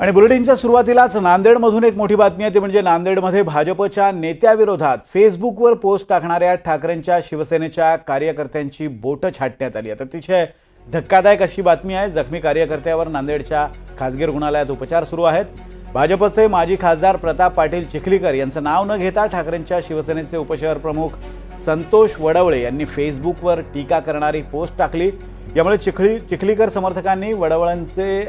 आणि बुलेटिनच्या सुरुवातीलाच नांदेडमधून एक मोठी बातमी आहे ती म्हणजे नांदेडमध्ये भाजपच्या नेत्याविरोधात फेसबुकवर पोस्ट टाकणाऱ्या ठाकरेंच्या शिवसेनेच्या कार्यकर्त्यांची बोटं छाटण्यात आली. आता अतिशय धक्कादायक अशी बातमी आहे जखमी कार्यकर्त्यावर नांदेडच्या खासगी रुग्णालयात उपचार सुरू आहेत. भाजपचे माजी खासदार प्रताप पाटील चिखलीकर यांचं नाव न घेता ठाकरेंच्या शिवसेनेचे उपशहर प्रमुख संतोष वडवळे यांनी फेसबुकवर टीका करणारी पोस्ट टाकली. यामुळे चिखली चिखलीकर समर्थकांनी वडवळांचे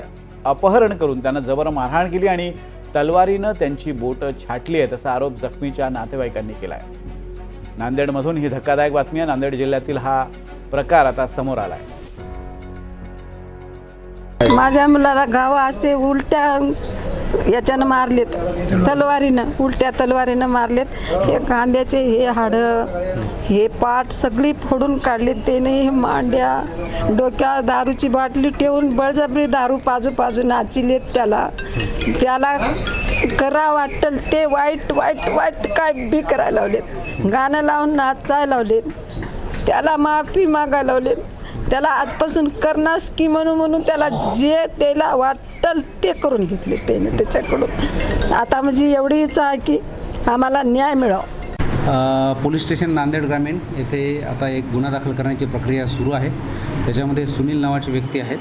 अपहरण करून त्यांना जबर मारहाण केली आणि तलवारीनं त्यांची बोटं छाटली आहे तसा आरोप जखमीच्या नातेवाईकांनी केला आहे नांदेडमधून ही धक्कादायक बातमी आहे. नांदेड जिल्ह्यातील हा प्रकार आता समोर आला आहे माझ्या मुलाला गाव असे उलट्या याच्यानं मारलेत. तलवारीनं उलट्या तलवारीनं मारलेत. हे कांद्याचे हे हाडं हे पाठ सगळी फोडून काढलेत त्याने. हे मांड्या डोक्या दारूची बाटली ठेवून बळजबरी दारू पाजू पाजू नाचिलेत त्याला. त्याला करा वाटल ते वाईट वाईट वाईट काय बी करायला लावलेत. गाणं लावून नाचायला लावलेत. त्याला माफी मागायला लावलेत. त्याला आजपासून करणार की म्हणून म्हणून त्याला जे त्याला वाट वाटल ते करून घेतले त्याने त्याच्याकडून. आता म्हणजे एवढी आहे की आम्हाला न्याय मिळावा. पोलीस स्टेशन नांदेड ग्रामीण येथे आता एक गुन्हा दाखल करण्याची प्रक्रिया सुरू आहे. त्याच्यामध्ये सुनील नावाचे व्यक्ती आहेत.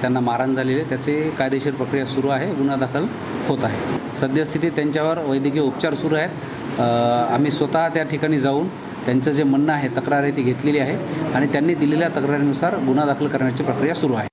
त्यांना मारहाण झालेले त्याचे कायदेशीर प्रक्रिया सुरू आहे. गुन्हा दाखल होत आहे. सद्यस्थितीत त्यांच्यावर वैद्यकीय उपचार सुरू आहेत. आम्ही स्वतः त्या ठिकाणी जाऊन त्यांचं जे म्हणणं आहे तक्रार आहे ती घेतलेली आहे आणि त्यांनी दिलेल्या तक्रारीनुसार गुन्हा दाखल करण्याची प्रक्रिया सुरू आहे.